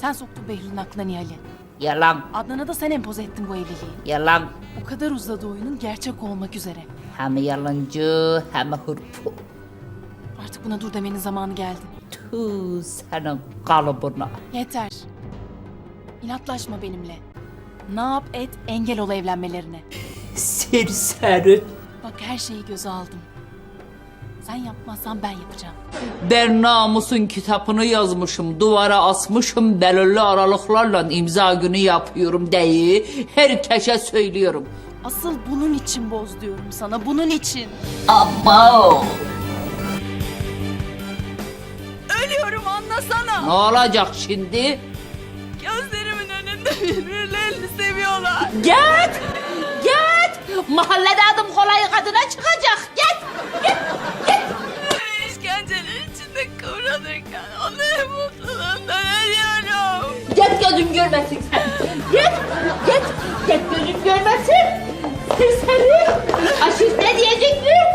Sen soktun Behlül'ün aklına Nihal'i. Yalan, Adnan'a da sen empoze ettin bu evliliği. yalan. O kadar uzadı oyunun gerçek olmak üzere. Hem yalancı hem hırpu. Artık buna dur demenin zamanı geldi. Tüh senin kalıbına. Yeter. İnatlaşma benimle. Ne yap et engel ol evlenmelerine. Serseri. Bak her şeyi göze aldım. Sen yapmazsan ben yapacağım. Ben namusun kitabını yazmışım, duvara asmışım, belirli aralıklarla imza günü yapıyorum deyi herkese söylüyorum. Asıl bunun için boz diyorum sana, bunun için. Ama Ölüyorum anlasana. ne olacak şimdi? Gözlerimin önünde birbirlerini seviyorlar. Git! Git! Mahallede adım kolay kadına çıkacak. Yerde kıvranırken onun mutluluğundan ölüyorum. Git gözüm görmesin sen. Git, git, git gözüm görmesin. Sır seni. Aşif ne diyecek mi?